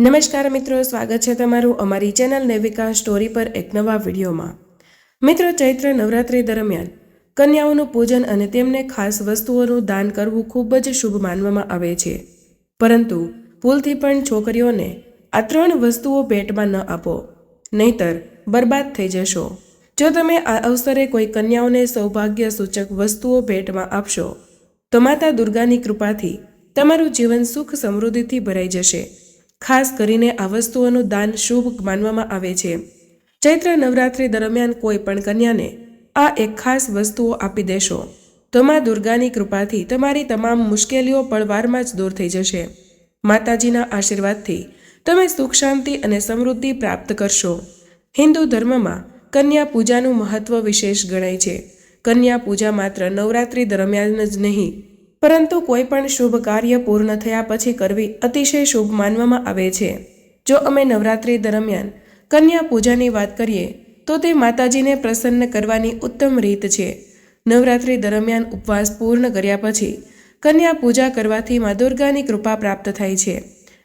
નમસ્કાર મિત્રો, સ્વાગત છે તમારું અમારી ચેનલ નેવિકા સ્ટોરી પર એક નવા વિડીયોમાં. મિત્રો, ચૈત્ર નવરાત્રિ દરમિયાન કન્યાઓનું પૂજન અને તેમને ખાસ વસ્તુઓનું દાન કરવું ખૂબ જ શુભ માનવામાં આવે છે. પરંતુ ભૂલથી પણ છોકરીઓને આ ત્રણ વસ્તુઓ ભેટમાં ન આપો, નહીતર બરબાદ થઈ જશો. જો તમે આ અવસરે કોઈ કન્યાઓને સૌભાગ્ય સૂચક વસ્તુઓ ભેટમાં આપશો, તો માતા દુર્ગાની કૃપાથી તમારું જીવન સુખ સમૃદ્ધિથી ભરાઈ જશે. ખાસ કરીને આ વસ્તુઓનું દાન શુભ માનવામાં આવે છે. ચૈત્ર નવરાત્રિ દરમિયાન કોઈ પણ કન્યાને આ એક ખાસ વસ્તુઓ આપી દેશો. તો માં દુર્ગાની કૃપાથી તમારી તમામ મુશ્કેલીઓ પળવારમાં જ દૂર થઈ જશે. માતાજીના આશીર્વાદથી તમે સુખ શાંતિ અને સમૃદ્ધિ પ્રાપ્ત કરશો. હિન્દુ ધર્મમાં કન્યા પૂજાનું મહત્વ વિશેષ ગણાય છે. કન્યા પૂજા માત્ર નવરાત્રિ દરમિયાન જ નહીં પરંતુ કોઈ પણ શુભ કાર્ય પૂર્ણ થયા પછી કરવી અતિશય શુભ માનવામાં આવે છે. જો અમે નવરાત્રિ દરમિયાન કન્યા પૂજાની વાત કરીએ, તો તે માતાજીને પ્રસન્ન કરવાની ઉત્તમ રીત છે. નવરાત્રિ દરમિયાન ઉપવાસ પૂર્ણ કર્યા પછી કન્યા પૂજા કરવાથી મા દુર્ગાની કૃપા પ્રાપ્ત થાય છે,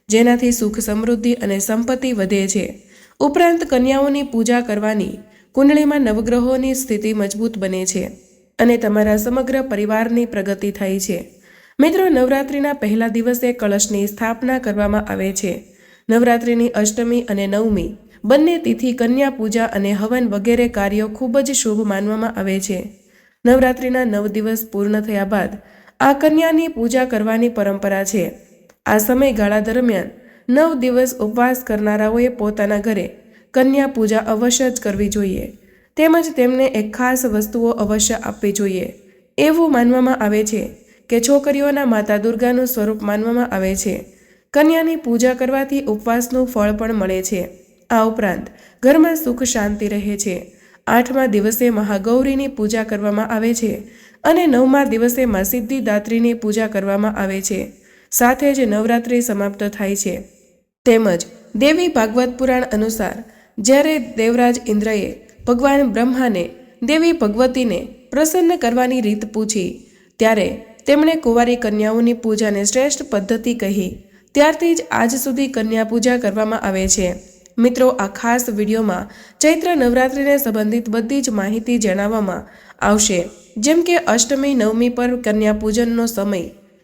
જેનાથી સુખ સમૃદ્ધિ અને સંપત્તિ વધે છે. ઉપરાંત કન્યાઓની પૂજા કરવાની કુંડળીમાં નવગ્રહોની સ્થિતિ મજબૂત બને છે. અને તમારા સમગ્ર પરિવારની પ્રગતિ થાય છે. મિત્રો, નવરાત્રિના પહેલા દિવસે કળશની સ્થાપના કરવામાં આવે છે. નવરાત્રિની અષ્ટમી અને નવમી, બંને તિથિ કન્યા પૂજા અને હવન વગેરે કાર્યો ખૂબ જ શુભ માનવામાં આવે છે. નવરાત્રિના નવ દિવસ પૂર્ણ થયા બાદ આ કન્યાની પૂજા કરવાની પરંપરા છે. આ સમયગાળા દરમિયાન નવ દિવસ ઉપવાસ કરનારાઓએ પોતાના ઘરે કન્યા પૂજા અવશ્ય જ કરવી જોઈએ. તેમજ તેમને એક ખાસ વસ્તુઓ અવશ્ય આપવી જોઈએ. એવું માનવામાં આવે છે કે છોકરીઓના માતા દુર્ગાનું સ્વરૂપ માનવામાં આવે છે. કન્યાની પૂજા કરવાથી ઉપવાસનું ફળ પણ મળે છે. આ ઉપરાંત ઘરમાં સુખ શાંતિ રહે છે. આઠમા દિવસે મહાગૌરીની પૂજા કરવામાં આવે છે અને નવમા દિવસે મા સિદ્ધિદાત્રીની પૂજા કરવામાં આવે છે. સાથે જ નવરાત્રિ સમાપ્ત થાય છે. તેમજ દેવી ભાગવત પુરાણ અનુસાર જ્યારે દેવરાજ ઇન્દ્રએ ભગવાન બ્રહ્માને, દેવી ભગવતીને પ્રસન્ન કરવાની રીત પૂછી. ત્યારે તેમણે કુંવારી કન્યાઓની પૂજાને શ્રેષ્ઠ પદ્ધતિ કહી. ત્યારથી જ આજ સુધી કન્યા પૂજા કરવામાં આવે છે. મિત્રો, આ ખાસ વિડીયોમાં ચૈત્ર નવરાત્રિને સંબંધિત બધી જ માહિતી જણાવવામાં આવશે. જેમ કે અષ્ટમી, નવમી પર કન્યા પૂજનનો સમય.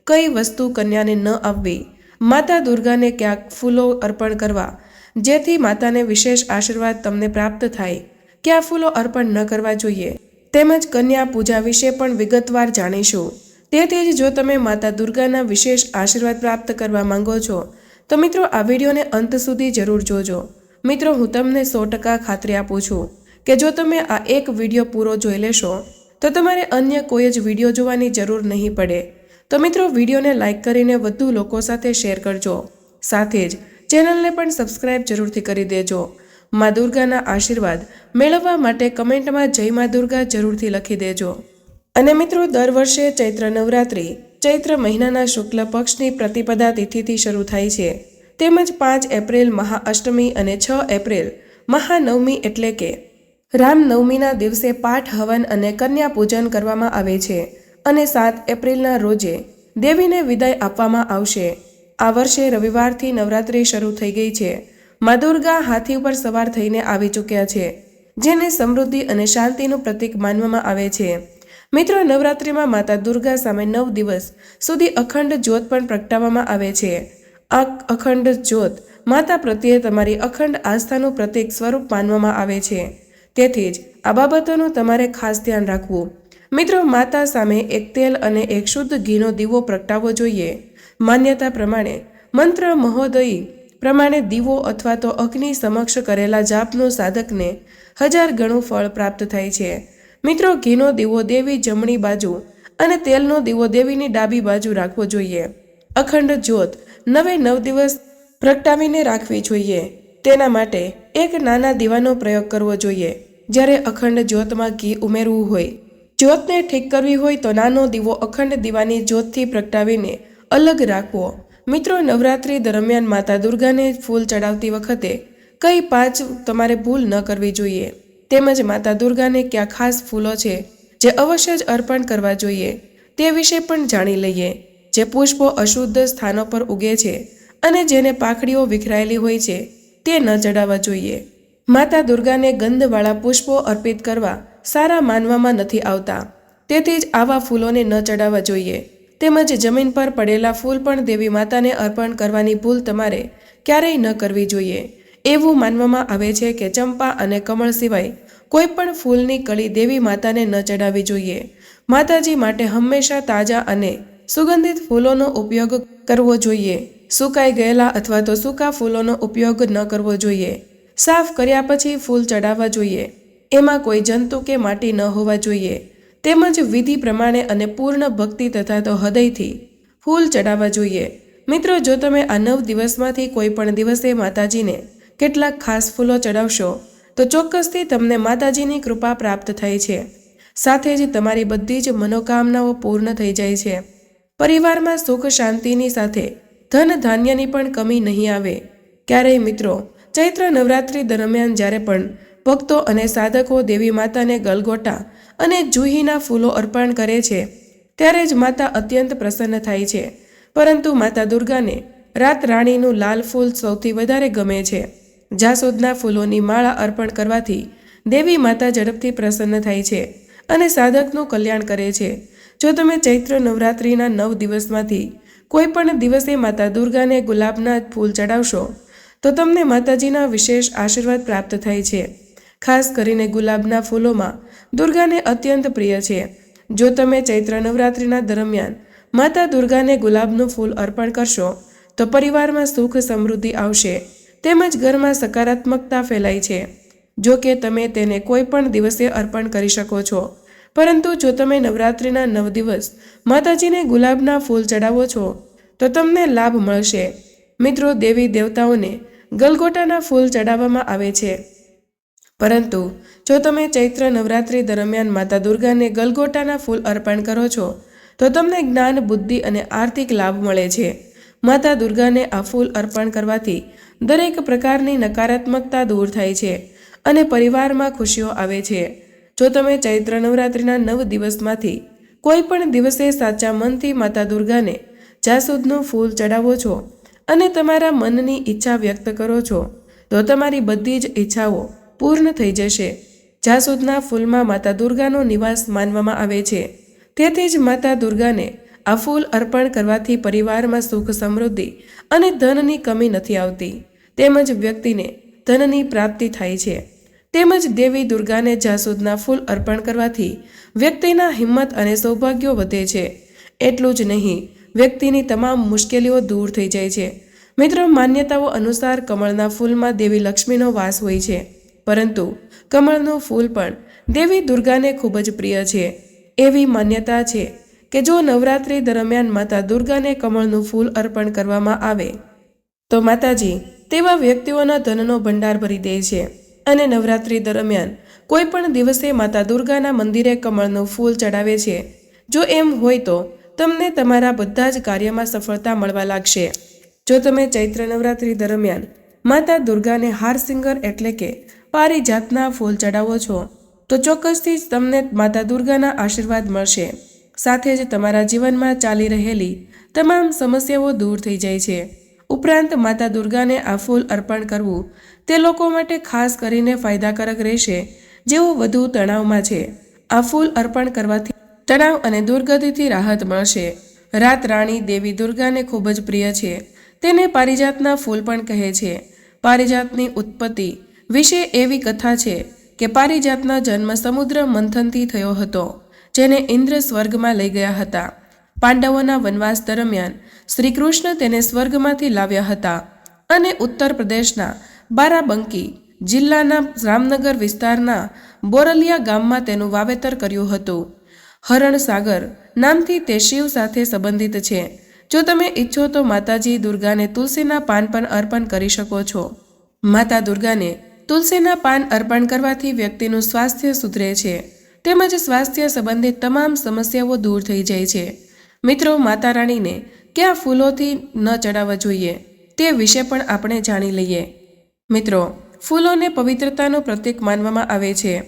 કઈ વસ્તુ કન્યાને ન આપવી? માતા દુર્ગાને ક્યાંક ફૂલો અર્પણ કરવા. જેથી માતાને વિશેષ આશીર્વાદ તમને પ્રાપ્ત થાય. ક્યાં ફૂલો અર્પણ ન કરવા જોઈએ. તેમજ કન્યા પૂજા વિશે પણ વિગતવાર જાણીશું. તેથી જ જો તમે માતા દુર્ગાના વિશેષ આશીર્વાદ પ્રાપ્ત કરવા માંગો છો, તો મિત્રો આ વિડીયોને અંત સુધી જરૂર જોજો. મિત્રો, હું તમને સો ટકા ખાતરી આપું છું કે જો તમે આ એક વીડિયો પૂરો જોઈ લેશો, તો તમારે અન્ય કોઈ જ વીડિયો જોવાની જરૂર નહીં પડે. તો મિત્રો, વિડીયોને લાઇક કરીને વધુ લોકો સાથે શેર કરજો. સાથે જ ચેનલને પણ સબસ્ક્રાઇબ જરૂરથી કરી દેજો. મા દુર્ગાના આશીર્વાદ મેળવવા માટે કમેન્ટમાં જય મા દુર્ગા જરૂરથી લખી દેજો. અને મિત્રો, દર વર્ષે ચૈત્ર નવરાત્રિ ચૈત્ર મહિનાના શુક્લ પક્ષની પ્રતિપદા તિથિથી શરૂ થાય છે. તેમજ પાંચ એપ્રિલ મહાઅષ્ટમી અને છ એપ્રિલ મહાનવમી એટલે કે રામનવમીના દિવસે પાઠ, હવન અને કન્યા પૂજન કરવામાં આવે છે અને સાત એપ્રિલના રોજે દેવીને વિદાય આપવામાં આવશે. આ વર્ષે રવિવારથી નવરાત્રિ શરૂ થઈ ગઈ છે. મા દુર્ગા હાથી ઉપર સવાર થઈને આવી ચૂક્યા છે, જેને સમૃદ્ધિ અને શાંતિનું પ્રતીક માનવામાં આવે છે. મિત્રો, નવરાત્રિમાં માતા દુર્ગા સામે નવ દિવસ સુધી અખંડ જ્યોત પણ પ્રગટાવવામાં આવે છે. આ અખંડ જ્યોત માતા પ્રત્યે તમારી અખંડ આસ્થાનું પ્રતીક સ્વરૂપ માનવામાં આવે છે. તેથી જ આ બાબતોનું તમારે ખાસ ધ્યાન રાખવું. મિત્રો, માતા સામે એક તેલ અને એક શુદ્ધ ઘીનો દીવો પ્રગટાવવો જોઈએ. માન્યતા પ્રમાણે મંત્ર મહોદયી પ્રમાણે દીવો અથવા તો અગ્નિ સમક્ષ કરેલા જાપનું સાધકને હજાર ગણું ફળ પ્રાપ્ત થાય છે. મિત્રો, ઘીનો દીવો દેવી જમણી બાજુ અને તેલનો દીવો દેવીની ડાબી બાજુ રાખવો જોઈએ. અખંડ જ્યોત નવે નવ દિવસ પ્રગટાવીને રાખવી જોઈએ. તેના માટે એક નાના દીવાનો પ્રયોગ કરવો જોઈએ. જ્યારે અખંડ જ્યોતમાં ઘી ઉમેરવું હોય, જ્યોતને ઠીક કરવી હોય તો નાનો દીવો અખંડ દીવાની જ્યોતથી પ્રગટાવીને અલગ રાખવો. મિત્રો, નવરાત્રિ દરમિયાન માતા દુર્ગાને ફૂલ ચડાવતી વખતે કઈ પાંચ તમારે ભૂલ ન કરવી જોઈએ. તેમજ માતા દુર્ગાને કયા ખાસ ફૂલો છે, જે અવશ્ય જ અર્પણ કરવા જોઈએ, તે વિશે પણ જાણી લઈએ. જે પુષ્પો અશુદ્ધ સ્થાનો પર ઉગે છે અને જેને પાખડીઓ વિખરાયેલી હોય છે, તે ન ચડાવવા જોઈએ. માતા દુર્ગાને ગંધવાળા પુષ્પો અર્પિત કરવા સારા માનવામાં નથી આવતા. તેથી જ આવા ફૂલોને ન ચડાવવા જોઈએ. તેમજ જમીન પર પડેલા ફૂલ પણ દેવી માતાને અર્પણ કરવાની ભૂલ તમારે ક્યારેય ન કરવી જોઈએ. એવું માનવામાં આવે છે કે ચંપા અને કમળ સિવાય કોઈ પણ ફૂલની કળી દેવી માતાને ન ચડાવવી જોઈએ. માતાજી માટે હંમેશા તાજા અને સુગંધિત ફૂલોનો ઉપયોગ કરવો જોઈએ. સુકાઈ ગયેલા અથવા તો સૂકા ફૂલોનો ઉપયોગ ન કરવો જોઈએ. સાફ કર્યા પછી ફૂલ ચડાવવા જોઈએ. એમાં કોઈ જંતુ કે માટી ન હોવા જોઈએ. તેમજ વિધિ પ્રમાણે અને પૂર્ણ ભક્તિ તથા તો હૃદયથી ફૂલ ચડાવવા જોઈએ. મિત્રો, જો તમે આ નવ દિવસમાંથી કોઈ પણ દિવસે માતાજીને કેટલાક ખાસ ફૂલો ચડાવશો, તો ચોક્કસથી તમને માતાજીની કૃપા પ્રાપ્ત થાય છે. સાથે જ તમારી બધી જ મનોકામનાઓ પૂર્ણ થઈ જાય છે. પરિવારમાં સુખ શાંતિની સાથે ધન ધાન્યની પણ કમી નહીં આવે. ક્યારેય મિત્રો, ચૈત્ર નવરાત્રિ દરમિયાન જ્યારે પણ ભક્તો અને સાધકો દેવી માતાને ગલગોટા અને જુહીના ફૂલો અર્પણ કરે છે, ત્યારે જ માતા અત્યંત પ્રસન્ન થાય છે. પરંતુ માતા દુર્ગાને રાત રાણીનું લાલ ફૂલ સૌથી વધારે ગમે છે. જાસૂદના ફૂલોની માળા અર્પણ કરવાથી દેવી માતા ઝડપથી પ્રસન્ન થાય છે અને સાધકનું કલ્યાણ કરે છે. જો તમે ચૈત્ર નવરાત્રિના નવ દિવસમાંથી કોઈ પણ દિવસે માતા દુર્ગાને ગુલાબના ફૂલ ચડાવશો, તો તમને માતાજીના વિશેષ આશીર્વાદ પ્રાપ્ત થાય છે. ખાસ કરીને ગુલાબના ફૂલોમાં. દુર્ગાને અત્યંત પ્રિય છે. જો તમે ચૈત્ર નવરાત્રિના દરમિયાન માતા દુર્ગાને ગુલાબનું ફૂલ અર્પણ કરશો, તો પરિવારમાં સુખ સમૃદ્ધિ આવશે. તેમજ ઘરમાં સકારાત્મકતા ફેલાય છે. જો કે તમે તેને કોઈ પણ દિવસે અર્પણ કરી શકો છો. પરંતુ જો તમે નવરાત્રિના નવ દિવસ માતાજીને ગુલાબના ફૂલ ચડાવો છો, તો તમને લાભ મળશે. મિત્રો, દેવી દેવતાઓને ગલગોટાના ફૂલ ચડાવવામાં આવે છે. પરંતુ જો તમે ચૈત્ર નવરાત્રિ દરમિયાન માતા દુર્ગાને ગલગોટાના ફૂલ અર્પણ કરો છો, તો તમને જ્ઞાન, બુદ્ધિ અને આર્થિક લાભ મળે છે. માતા દુર્ગાને આ ફૂલ અર્પણ કરવાથી દરેક પ્રકારની નકારાત્મકતા દૂર થાય છે અને પરિવારમાં ખુશીઓ આવે છે. જો તમે ચૈત્ર નવરાત્રિના નવ દિવસમાંથી કોઈ પણ દિવસે સાચા મનથી માતા દુર્ગાને જાસૂદનું ફૂલ ચડાવો છો અને તમારા મનની ઈચ્છા વ્યક્ત કરો છો, તો તમારી બધી જ ઈચ્છાઓ પૂર્ણ થઈ જશે. જાસૂદના ફૂલમાં માતા દુર્ગાનો નિવાસ માનવામાં આવે છે. તેથી જ માતા દુર્ગાને આ ફૂલ અર્પણ કરવાથી પરિવારમાં સુખ સમૃદ્ધિ અને ધનની કમી નથી આવતી. તેમજ વ્યક્તિને ધનની પ્રાપ્તિ થાય છે. તેમજ દેવી દુર્ગાને જાસૂદના ફૂલ અર્પણ કરવાથી વ્યક્તિના હિંમત અને સૌભાગ્યો વધે છે. એટલું જ નહીં, વ્યક્તિની તમામ મુશ્કેલીઓ દૂર થઈ જાય છે. મિત્રો, માન્યતાઓ અનુસાર કમળના ફૂલમાં દેવી લક્ષ્મીનો વાસ હોય છે. પરંતુ કમળનું ફૂલ પણ દેવી દુર્ગાને ખૂબ જ પ્રિય છે. એવી માન્યતા છે કે જો નવરાત્રિ દરમિયાન માતા દુર્ગાને કમળનું ફૂલ અર્પણ કરવામાં આવે, તો માતાજી તેવા વ્યક્તિઓના ધનનો ભંડાર ભરી દે છે. અને નવરાત્રિ દરમિયાન કોઈ પણ દિવસે માતા દુર્ગાના મંદિરે કમળનું ફૂલ ચડાવે છે. જો એમ હોય તો તમને તમારા બધા જ કાર્યમાં સફળતા મળવા લાગશે. જો તમે ચૈત્ર નવરાત્રિ દરમિયાન માતા દુર્ગાને હાર સિંગર એટલે કે પારિજાતના ફૂલ ચડાવો છો, તો ચોક્કસથી જ તમને માતા દુર્ગાના આશીર્વાદ મળશે. સાથે જ તમારા જીવનમાં ચાલી રહેલી તમામ સમસ્યાઓ દૂર થઈ જાય છે. ઉપરાંત માતા દુર્ગાને આ ફૂલ અર્પણ કરવું, તે લોકો માટે ખાસ કરીને ફાયદાકારક રહેશે, જેઓ વધુ તણાવમાં છે. આ ફૂલ અર્પણ કરવાથી તણાવ અને દુર્ગતિથી રાહત મળશે. રાત રાણી દેવી દુર્ગાને ખૂબ જ પ્રિય છે. તેને પારિજાતના ફૂલ પણ કહે છે. પારિજાતની ઉત્પત્તિ વિશે એવી કથા છે કે પારિજાતનો જન્મ સમુદ્ર મંથનથી થયો હતો, જેને ઇન્દ્ર સ્વર્ગમાં લઈ ગયા હતા. પાંડવોના વનવાસ દરમિયાન શ્રી કૃષ્ણ તેને સ્વર્ગમાંથી લાવ્યા હતા અને ઉત્તર પ્રદેશના બારાબંકી જિલ્લાના રામનગર વિસ્તારના બોરલિયા ગામમાં તેનું વાવેતર કર્યું હતું. હરણ સાગર નામથી તે શિવ સાથે સંબંધિત છે. જો તમે ઈચ્છો તો માતાજી દુર્ગાને તુલસીના પાન પણ અર્પણ કરી શકો છો. માતા દુર્ગાને તુલસીના પાન અર્પણ કરવાથી વ્યક્તિનું સ્વાસ્થ્ય સુધરે છે. તેમજ સ્વાસ્થ્ય સંબંધિત તમામ સમસ્યાઓ દૂર થઈ જાય છે. મિત્રો માતા રાણીને ક્યાં ફૂલોથી ન ચડાવવા જોઈએ તે વિશે પણ આપણે જાણી લઈએ. મિત્રો, ફૂલોને પવિત્રતાનું પ્રતીક માનવામાં આવે છે.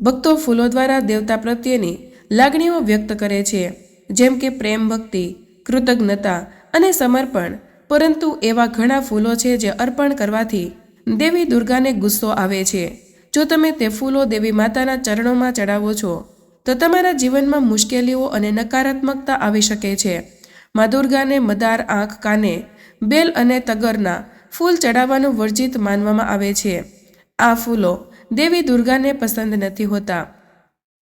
ભક્તો ફૂલો દ્વારા દેવતા પ્રત્યેની લાગણીઓ વ્યક્ત કરે છે. જેમ કે પ્રેમ ભક્તિ, કૃતજ્ઞતા અને સમર્પણ, પરંતુ એવા ઘણા ફૂલો છે જે અર્પણ કરવાથી દેવી દુર્ગાને ગુસ્સો આવે છે. જો તમે તે ફૂલો દેવી માતાના ચરણોમાં ચડાવો છો, તો તમારા જીવનમાં મુશ્કેલીઓ અને નકારાત્મકતા આવી શકે છે. મા દુર્ગાને મદાર આંખ કાને, બેલ અને તગરના ફૂલ ચડાવવાનું વર્જિત માનવામાં આવે છે. આ ફૂલો દેવી દુર્ગાને પસંદ નથી હોતા.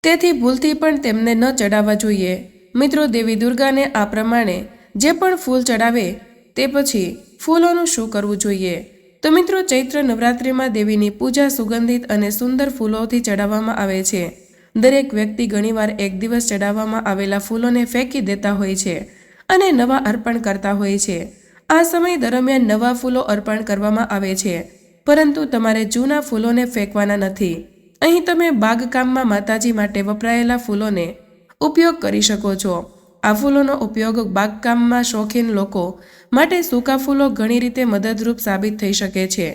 તેથી ભૂલથી પણ તેમને ન ચડાવવા જોઈએ. મિત્રો, દેવી દુર્ગાને આ પ્રમાણે જે પણ ફૂલ ચડાવે, તે પછી ફૂલોનું શું કરવું જોઈએ? તો મિત્રો ચૈત્ર નવરાત્રિમાં દેવીની પૂજા સુગંધિત અને સુંદર ફૂલોથી ચડાવવામાં આવે છે. દરેક વ્યક્તિ ઘણીવાર એક દિવસ ચડાવવામાં આવેલા ફૂલોને ફેંકી દેતા હોય છે અને નવા અર્પણ કરતા હોય છે. આ સમય દરમિયાન નવા ફૂલો અર્પણ કરવામાં આવે છે. પરંતુ તમારે જૂના ફૂલોને ફેંકવાના નથી. અહીં તમે બાગકામમાં માતાજી માટે વપરાયેલા ફૂલોને ઉપયોગ કરી શકો છો. આ ફૂલોનો ઉપયોગ બાગકામમાં શોખીન લોકો માટે સૂકા ફૂલો ઘણી રીતે મદદરૂપ સાબિત થઈ શકે છે.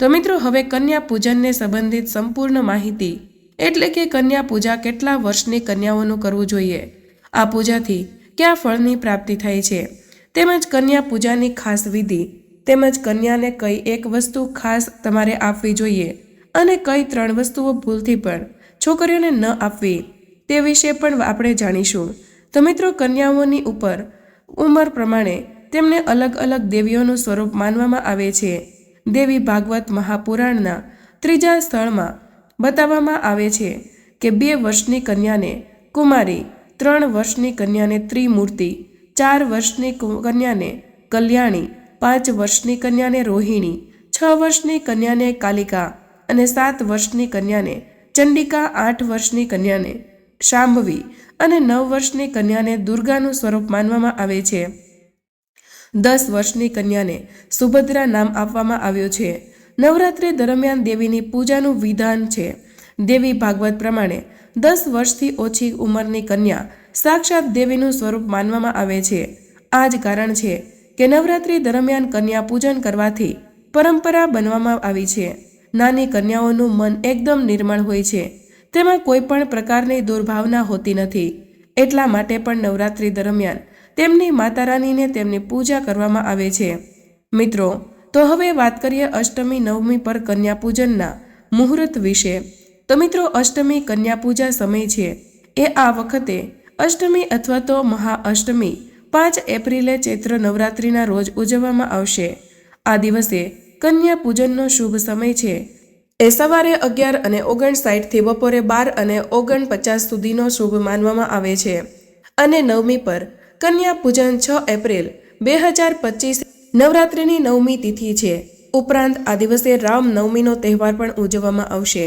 તો મિત્રો, હવે કન્યા પૂજનને સંબંધિત સંપૂર્ણ માહિતી એટલે કે કન્યા પૂજા કેટલા વર્ષની કન્યાઓનું કરવું જોઈએ, આ પૂજાથી કયા ફળની પ્રાપ્તિ થાય છે, તેમજ કન્યા પૂજાની ખાસ વિધિ, તેમજ કન્યાને કઈ એક વસ્તુ ખાસ તમારે આપવી જોઈએ અને કઈ ત્રણ વસ્તુઓ ભૂલથી પણ છોકરીઓને ન આપવી, તે વિશે પણ આપણે જાણીશું. તો મિત્રો, કન્યાઓની ઉપર ઉંમર પ્રમાણે તેમને અલગ અલગ દેવીઓનું સ્વરૂપ માનવામાં આવે છે. દેવી ભાગવત મહાપુરાણના ત્રીજા સ્થળમાં બતાવવામાં આવે છે કે બે વર્ષની કન્યાને કુમારી, ત્રણ વર્ષની કન્યાને ત્રિમૂર્તિ, ચાર વર્ષની કન્યાને કલ્યાણી, પાંચ વર્ષની કન્યાને રોહિણી, છ વર્ષની કન્યાને કાલિકા અને સાત વર્ષની કન્યાને ચંડિકા, આઠ વર્ષની કન્યાને શાંભવી અને નવ વર્ષની કન્યાને દુર્ગાનું સ્વરૂપ માનવામાં આવે છે. દસ વર્ષની કન્યાને સુભદ્રા નામ આપવામાં આવ્યું છે. નવરાત્રિ દરમિયાન દેવીની પૂજાનું વિધાન છે. દેવી ભાગવત પ્રમાણે દસ વર્ષથી ઓછી ઉંમરની કન્યા સાક્ષાત દેવીનું સ્વરૂપ માનવામાં આવે છે. આ જ કારણ છે કે નવરાત્રિ દરમિયાન કન્યા પૂજન કરવાથી પરંપરા બનવામાં આવી છે. નાની કન્યાઓનું મન એકદમ નિર્મળ હોય છે. તેમાં કોઈ પણ પ્રકારની દુર્ભાવના હોતી નથી. એટલા માટે પણ નવરાત્રિ દરમિયાન તેમની માતા રાનીને તેમની પૂજા કરવામાં આવે છે. મિત્રો, તો હવે વાત કરીએ અષ્ટમી નવમી પર કન્યા પૂજનના મુહૂર્ત વિશે. તો મિત્રો, અષ્ટમી કન્યા પૂજા સમય છે. એ આ વખતે અષ્ટમી અથવા તો મહાઅષ્ટમી પાંચ એપ્રિલે ચૈત્ર નવરાત્રિના રોજ ઉજવવામાં આવશે. આ દિવસે કન્યા પૂજનનો શુભ સમય છે. એ સવારે અગિયાર અને ઓગણસાઠથી બપોરે બાર અને ઓગણપચાસ સુધીનો શુભ માનવામાં આવે છે. અને નવમી પર કન્યા પૂજન છ એપ્રિલ બે હજાર પચીસ નવરાત્રિની નવમી તિથિ છે. ઉપરાંત આ દિવસે રામ નવમીનો તહેવાર પણ ઉજવવામાં આવશે.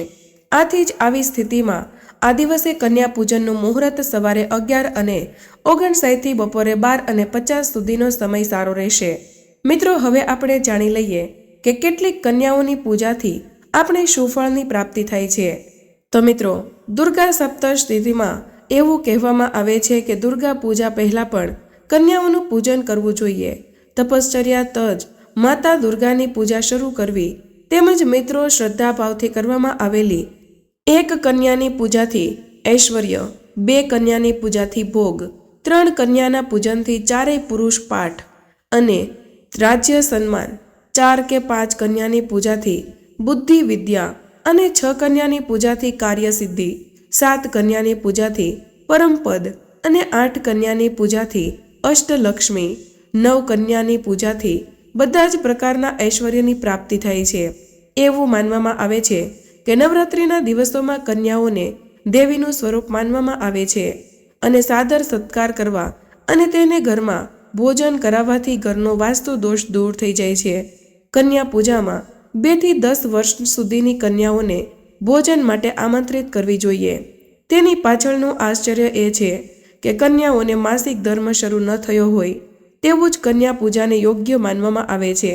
આથી જ આવી સ્થિતિમાં આ દિવસે કન્યા પૂજનનું મુહૂર્ત સવારે અગિયાર અને ઓગણસાઠથી બપોરે બાર અને પચાસ સુધીનો સમય સારો રહેશે. મિત્રો, હવે આપણે જાણી લઈએ કે કેટલીક કન્યાઓની પૂજાથી આપણે સુફળની પ્રાપ્તિ થાય છે? તો મિત્રો, દુર્ગા સપ્તશતીમાં એવું કહેવામાં આવે છે કે દુર્ગા પૂજા પહેલાં પણ કન્યાઓનું પૂજન કરવું જોઈએ. તપશ્ચર્યા તજ માતા દુર્ગાની પૂજા શરૂ કરવી તેમજ મિત્રો શ્રદ્ધાભાવથી કરવામાં આવેલી એક કન્યાની પૂજાથી ઐશ્વર્ય, બે કન્યાની પૂજાથી ભોગ, ત્રણ કન્યાના પૂજનથી ચારેય પુરુષ પાઠ અને રાજ્ય સન્માન, ચાર કે પાંચ કન્યાની પૂજાથી બુદ્ધિ, વિદ્યા અને છ કન્યાની પૂજાથી કાર્યસિદ્ધિ સાત કન્યાની પૂજાથી પરમપદ અને આઠ કન્યાની પૂજાથી અષ્ટલક્ષ્મી, નવ કન્યાની પૂજાથી બધા જ પ્રકારના ઐશ્વર્યની પ્રાપ્તિ થાય છે. એવું માનવામાં આવે છે કે નવરાત્રિના દિવસોમાં કન્યાઓને દેવીનું સ્વરૂપ માનવામાં આવે છે અને સાદર સત્કાર કરવા અને તેને ઘરમાં ભોજન કરાવવાથી ઘરનો વાસ્તુ દોષ દૂર થઈ જાય છે. કન્યા પૂજામાં બેથી દસ વર્ષ સુધીની કન્યાઓને ભોજન માટે આમંત્રિત કરવી જોઈએ. તેની પાછળનું આશ્ચર્ય એ છે કે કન્યાઓને માસિક ધર્મ શરૂ ન થયો હોય તેવું જ કન્યા પૂજાને યોગ્ય માનવામાં આવે છે.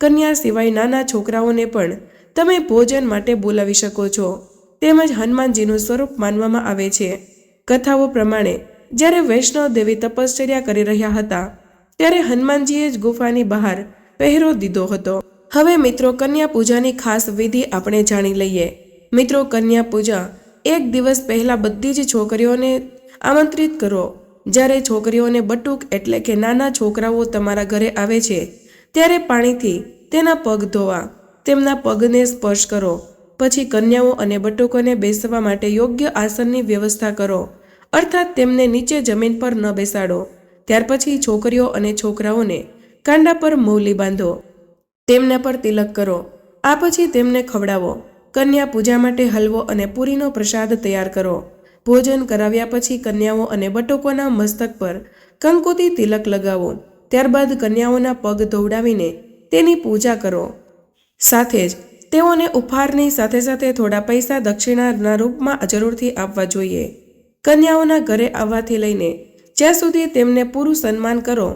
કન્યા સિવાય નાના છોકરાઓને પણ તમે ભોજન માટે બોલાવી શકો છો. તેમજ હનુમાનજીનું સ્વરૂપ માનવામાં આવે છે. કથાઓ પ્રમાણે, જ્યારે વૈષ્ણવ દેવી તપશ્ચર્યા કરી રહ્યા હતા, ત્યારે હનુમાનજીએ જ ગુફાની બહાર પહેરો દીધો હતો. હવે મિત્રો, કન્યા પૂજાની ખાસ વિધિ આપણે જાણી લઈએ. મિત્રો, કન્યા પૂજા એક દિવસ પહેલા બધી જ છોકરીઓને આમંત્રિત કરો. જ્યારે છોકરીઓને બટુક એટલે કે નાના છોકરાઓ તમારા ઘરે આવે છે, ત્યારે પાણીથી તેના પગ ધોવા, તેમના પગને સ્પર્શ કરો. પછી કન્યાઓ અને બટુકોને બેસવા માટે યોગ્ય આસનની વ્યવસ્થા કરો. અર્થાત તેમને નીચે જમીન પર ન બેસાડો. ત્યાર પછી છોકરીઓ અને છોકરાઓને કાંડા પર મૌલી બાંધો. તેમના પર તિલક કરો. આ પછી તેમને ખવડાવો. કન્યા પૂજા માટે હલવો અને પૂરીનો પ્રસાદ તૈયાર કરો. ભોજન કરાવ્યા પછી કન્યાઓ અને બટોકોના મસ્તક પર કંકોતી તિલક લગાવો. ત્યારબાદ કન્યાઓના પગ ધોવડાવીને તેની પૂજા કરો. સાથે જ તેઓને ઉપહારની સાથે સાથે થોડા પૈસા દક્ષિણાના રૂપમાં જરૂરથી આપવા જોઈએ. કન્યાઓના ઘરે આવવાથી લઈને જ્યાં સુધી તેમને પૂરું સન્માન કરો,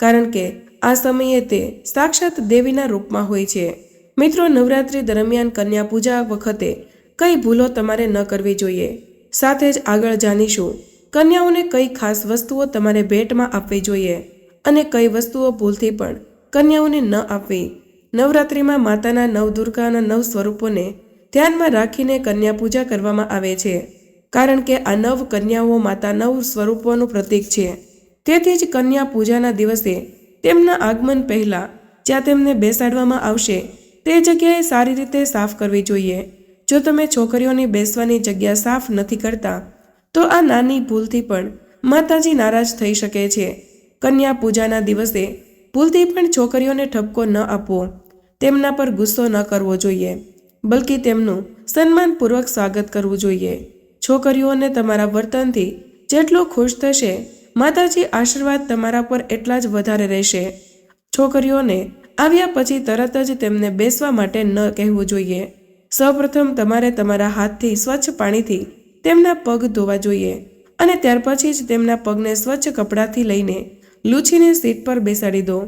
કારણ કે આ સમયે તે સાક્ષાત દેવીના રૂપમાં હોય છે. મિત્રો, નવરાત્રિ દરમિયાન કન્યા પૂજા વખતે કઈ ભૂલો તમારે ન કરવી જોઈએ? સાથે જ આગળ જાણીશું, કન્યાઓને કઈ ખાસ વસ્તુઓ તમારે ભેટમાં આપવી જોઈએ અને કઈ વસ્તુઓ ભૂલથી પણ કન્યાઓને ન આપવી? નવરાત્રિમાં માતાના નવદુર્ગાના નવ સ્વરૂપોને ધ્યાનમાં રાખીને કન્યા પૂજા કરવામાં આવે છે, કારણ કે આ નવ કન્યાઓ માતા નવ સ્વરૂપોનું પ્રતીક છે. તેથી જ કન્યા પૂજાના દિવસે તેમના આગમન પહેલાં જ્યાં તેમને બેસાડવામાં આવશે, તે જગ્યાએ સારી રીતે સાફ કરવી જોઈએ. જો તમે છોકરીઓની બેસવાની જગ્યા સાફ નથી કરતા, તો આ નાની ભૂલથી પણ માતાજી નારાજ થઈ શકે છે. કન્યા પૂજાના દિવસે ભૂલથી પણ છોકરીઓને ઠપકો ન આપવો, તેમના પર ગુસ્સો ન કરવો જોઈએ, બલકી તેમનું સન્માનપૂર્વક સ્વાગત કરવું જોઈએ. છોકરીઓને તમારા વર્તનથી જેટલો ખુશ થશે માતાજી આશીર્વાદ તમારા પર એટલા જ વધારે રહેશે. છોકરીઓને આવ્યા પછી તરત જ તેમને બેસવા માટે ન કહેવું જોઈએ. સૌપ્રથમ તમારે તમારા હાથથી સ્વચ્છ પાણીથી તેમના પગ ધોવા જોઈએ અને ત્યાર પછી જ તેમના પગને સ્વચ્છ કપડાથી લઈને લૂછીને સીટ પર બેસાડી દો.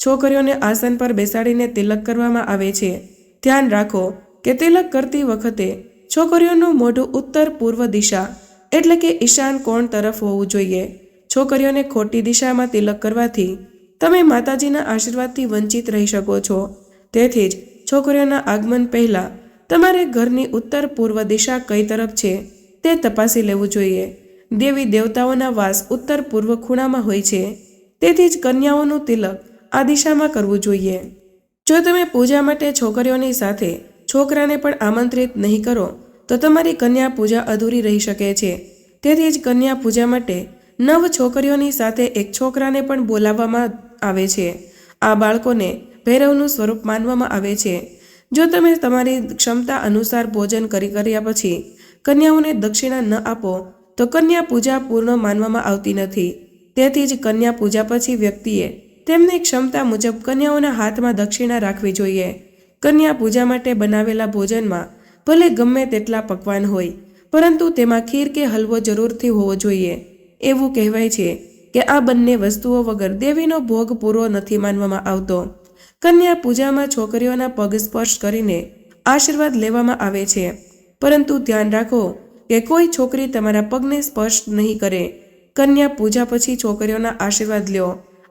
છોકરીઓને આસન પર બેસાડીને તિલક કરવામાં આવે છે. ધ્યાન રાખો કે તિલક કરતી વખતે છોકરીઓનું મોઢું ઉત્તર પૂર્વ દિશા એટલે કે ઈશાન કોણ તરફ હોવું જોઈએ. છોકરીઓને ખોટી દિશામાં તિલક કરવાથી તમે માતાજીના આશીર્વાદથી વંચિત રહી શકો છો. તેથી જ છોકરીઓના આગમન પહેલાં તમારે ઘરની ઉત્તર પૂર્વ દિશા કઈ તરફ છે તે તપાસી લેવું જોઈએ. દેવી દેવતાઓના વાસ ઉત્તર પૂર્વ ખૂણામાં હોય છે. તેથી જ કન્યાઓનું તિલક આ દિશામાં કરવું જોઈએ. જો તમે પૂજા માટે છોકરીઓની સાથે છોકરાને પણ આમંત્રિત નહીં કરો, તો તમારી કન્યા પૂજા અધૂરી રહી શકે છે. તેથી જ કન્યા પૂજા માટે નવ છોકરીઓની સાથે એક છોકરાને પણ બોલાવવામાં આવે છે. આ બાળકોને ભૈરવનું સ્વરૂપ માનવામાં આવે છે. જો તમે તમારી ક્ષમતા અનુસાર ભોજન કરી કર્યા પછી કન્યાઓને દક્ષિણા ન આપો, તો કન્યા પૂજા પૂર્ણ માનવામાં આવતી નથી. તેથી જ કન્યા પૂજા પછી વ્યક્તિએ તેમની ક્ષમતા મુજબ કન્યાઓના હાથમાં દક્ષિણા રાખવી જોઈએ. કન્યા પૂજા માટે બનાવેલા ભોજનમાં ભલે ગમે તેટલા પકવાન હોય, પરંતુ તેમાં ખીર કે હલવો જરૂરથી હોવો જોઈએ. એવું કહેવાય છે કે આ બંને વસ્તુઓ વગર દેવીનો ભોગ પૂરો નથી માનવામાં આવતો. કન્યા પૂજામાં છોકરીઓના પગ સ્પર્શ કરીને આશીર્વાદ લેવામાં આવે છે. પરંતુ ધ્યાન રાખો કે કોઈ છોકરી તમારા પગને સ્પર્શ નહીં કરે. કન્યા પૂજા પછી છોકરીઓના આશીર્વાદ લ્યો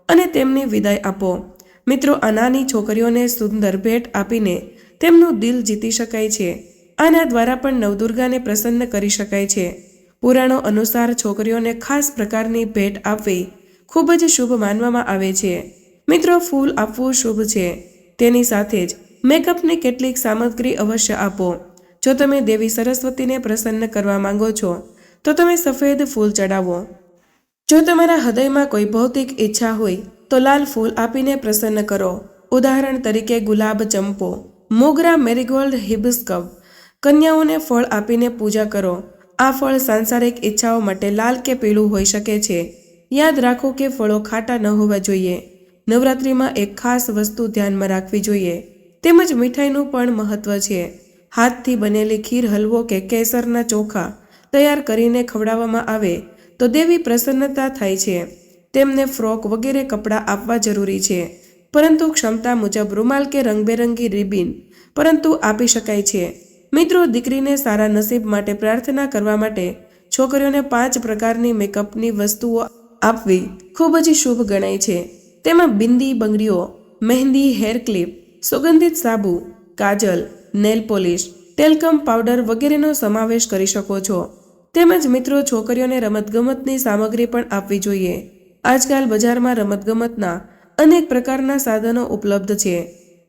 અને તેમને વિદાય આપો. મિત્રો, આ નાની છોકરીઓને સુંદર ભેટ આપીને તેમનું દિલ જીતી શકાય છે. આના દ્વારા પણ નવદુર્ગાને પ્રસન્ન કરી શકાય છે. પુરાણો અનુસાર છોકરીઓને ખાસ પ્રકારની ભેટ આપવી ખૂબ જ શુભ માનવામાં આવે છે. મિત્રો, ફૂલ આપવું શુભ છે. તેની સાથે જ મેકઅપની કેટલીક સામગ્રી અવશ્ય આપો. જો તમે દેવી સરસ્વતીને પ્રસન્ન કરવા માંગો છો, તો તમે સફેદ ફૂલ ચડાવો. જો તમારા હૃદયમાં કોઈ ભૌતિક ઈચ્છા હોય, તો લાલ ફૂલ આપીને પ્રસન્ન કરો. ઉદાહરણ તરીકે ગુલાબ ચંપો, મોગરા મેરીગોલ્ડ હિબિસ્કપ કન્યાઓને ફળ આપીને પૂજા કરો. આ ફળ સાંસારિક ઈચ્છાઓ માટે લાલ કે પીળું હોઈ શકે છે. યાદ રાખો કે ફળો ખાટા ન હોવા જોઈએ. નવરાત્રિમાં એક ખાસ વસ્તુ ધ્યાનમાં રાખવી જોઈએ. તેમજ મીઠાઈનું પણ મહત્વ છે. હાથથી બનેલી ખીર, હલવો કે કેસરના ચોખા તૈયાર કરીને ખવડાવવામાં આવે તો દેવી પ્રસન્નતા થાય છે. તેમને ફ્રોક વગેરે કપડાં આપવા જરૂરી છે. પરંતુ ક્ષમતા મુજબ રૂમાલ કે રંગબેરંગી રિબિન પરંતુ આપી શકાય છે. મિત્રો, દીકરીને સારા નસીબ માટે પ્રાર્થના કરવા માટે છોકરીઓને પાંચ પ્રકારની મેકઅપની વસ્તુઓ આપવી ખૂબ જ શુભ ગણાય છે. તેમાં બિંદી બંગડીઓ, મહેંદી હેર ક્લિપ, સુગંધિત સાબુ, કાજલ, નેલ પોલિશ ટેલકમ પાવડર વગેરેનો સમાવેશ કરી શકો છો. તેમજ મિત્રો, છોકરીઓને રમતગમતની સામગ્રી પણ આપવી જોઈએ. આજકાલ બજારમાં રમતગમતના અનેક પ્રકારના સાધનો ઉપલબ્ધ છે.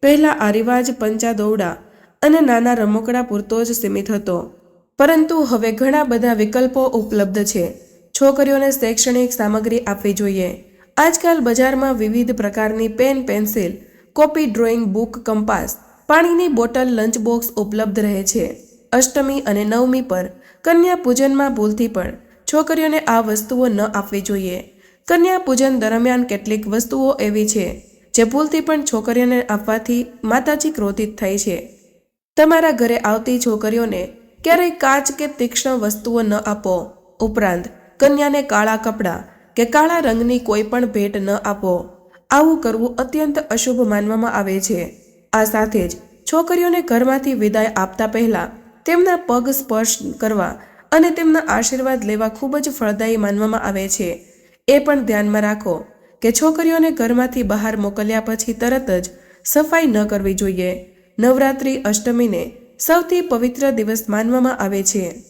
પહેલાં આ રિવાજ પંચા દોરડા અને નાના રમકડા પૂરતો જ સીમિત હતો. પરંતુ હવે ઘણા બધા વિકલ્પો ઉપલબ્ધ છે. છોકરીઓને શૈક્ષણિક સામગ્રી આપવી જોઈએ. આજકાલ બજારમાં વિવિધ પ્રકારની pen pencil, copy drawing book compass, પાણીની બોટલ લંચ બોક્સ ઉપલબ્ધ રહે છે. અષ્ટમી અને નવમી પર કન્યા પૂજનમાં ભૂલથી પણ છોકરીઓને આ વસ્તુઓ ન આપવી જોઈએ. કન્યા પૂજન દરમિયાન કેટલીક વસ્તુઓ એવી છે, જે ભૂલથી પણ છોકરીઓને આપવાથી માતાજી ક્રોધિત થાય છે. તમારા ઘરે આવતી છોકરીઓને ક્યારેય કાચ કે તીક્ષ્ણ વસ્તુઓ ન આપો. ઉપરાંત, કન્યાને કાળા કપડાં કે કાળા રંગની કોઈ પણ ભેટ ન આપો. આવું કરવું અત્યંત અશુભ માનવામાં આવે છે. આ સાથે જ છોકરીઓને ઘરમાંથી વિદાય આપતા પહેલા તેમના પગ સ્પર્શ કરવા અને તેમના આશીર્વાદ લેવા ખૂબ જ ફળદાયી માનવામાં આવે છે. એ પણ ધ્યાનમાં રાખો કે છોકરીઓને ઘરમાંથી બહાર મોકલ્યા પછી તરત જ સફાઈ ન કરવી જોઈએ. નવરાત્રિ અષ્ટમીને સૌથી પવિત્ર દિવસ માનવામાં આવે છે.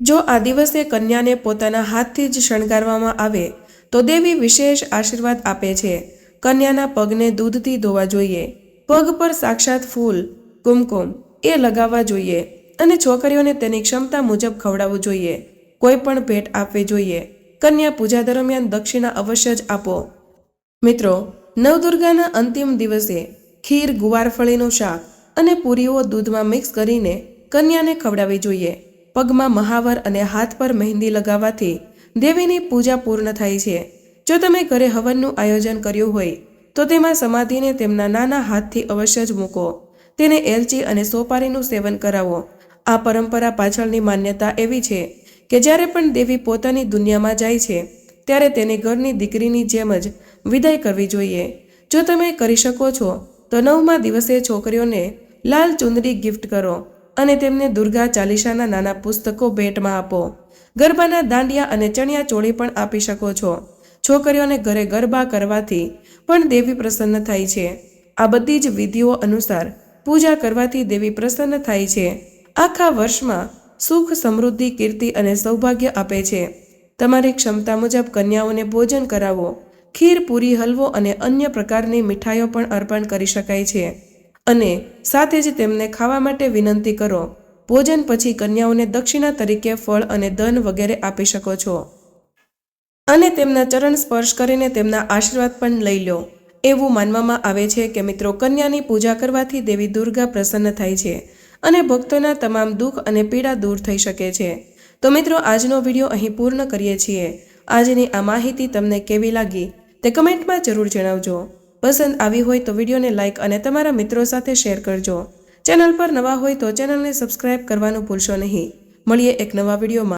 જો આ દિવસે કન્યાને પોતાના હાથથી જ શણગારવામાં આવે, તો દેવી વિશેષ આશીર્વાદ આપે છે. કન્યાના પગને દૂધથી ધોવા જોઈએ, પગ પર સાક્ષાત ફૂલ, કુમકુમ એ લગાવવા જોઈએ અને છોકરીઓને તેની ક્ષમતા મુજબ ખવડાવવું જોઈએ. કોઈ પણ ભેટ આપવી જોઈએ. કન્યા પૂજા દરમિયાન દક્ષિણા અવશ્ય જ આપો. મિત્રો, નવદુર્ગાના અંતિમ દિવસે ખીર ગુવારફળીનું શાક અને પૂરીઓ દૂધમાં મિક્સ કરીને કન્યાને ખવડાવવી જોઈએ. પગમાં મહાવર અને હાથ પર મહેંદી લગાવવાથી દેવીની પૂજા પૂર્ણ થાય છે. જો તમે ઘરે હવનનું આયોજન કર્યું હોય, તો તેમાં સમાધિને તેમના નાના હાથથી અવશ્ય જ મૂકો. તેને એલચી અને સોપારીનું સેવન કરાવો. આ પરંપરા પાછળની માન્યતા એવી છે કે જ્યારે પણ દેવી પોતાની દુનિયામાં જાય છે, ત્યારે તેને ઘરની દીકરીની જેમ જ વિદાય કરવી જોઈએ. જો તમે કરી શકો છો, તો નવમા દિવસે છોકરીઓને લાલ ચુંદડી ગિફ્ટ કરો અને તેમને દુર્ગા ચાલીસાના નાના પુસ્તકો ભેટમાં આપો. ગરબાના દાંડિયા અને ચણિયા ચોળી પણ આપી શકો છો. છોકરીઓને ઘરે ગરબા કરવાથી પણ દેવી પ્રસન્ન થાય છે. આ બધી જ વિધિઓ અનુસાર પૂજા કરવાથી દેવી પ્રસન્ન થાય છે. આખા વર્ષમાં સુખ, સમૃદ્ધિ, કીર્તિ અને સૌભાગ્ય આપે છે. તમારી ક્ષમતા મુજબ કન્યાઓને ભોજન કરાવો. ખીર, પૂરી, હલવો અને અન્ય પ્રકારની મીઠાઈઓ પણ અર્પણ કરી શકાય છે. અને સાથે જ તેમને ખાવા માટે વિનંતી કરો. ભોજન પછી કન્યાઓને દક્ષિણા તરીકે ફળ અને ધન વગેરે આપી શકો છો. અને તેમના ચરણ સ્પર્શ કરીને તેમના આશીર્વાદ પણ લઈ લો. એવું માનવામાં આવે છે કે મિત્રો, કન્યાની પૂજા કરવાથી દેવી દુર્ગા પ્રસન્ન થાય છે અને ભક્તોના તમામ દુઃખ અને પીડા દૂર થઈ શકે છે. તો મિત્રો, આજનો વીડિયો અહીં પૂર્ણ કરીએ છીએ. આજની આ માહિતી તમને કેવી લાગી તે કમેન્ટમાં જરૂર જણાવજો. પસંદ આવી હોય તો વિડીયોને લાઇક અને તમારા મિત્રો સાથે શેર કરજો. ચેનલ પર નવા હોય તો ચેનલને સબસ્ક્રાઇબ કરવાનું ભૂલશો નહીં. મળીએ એક નવા વિડીયોમાં.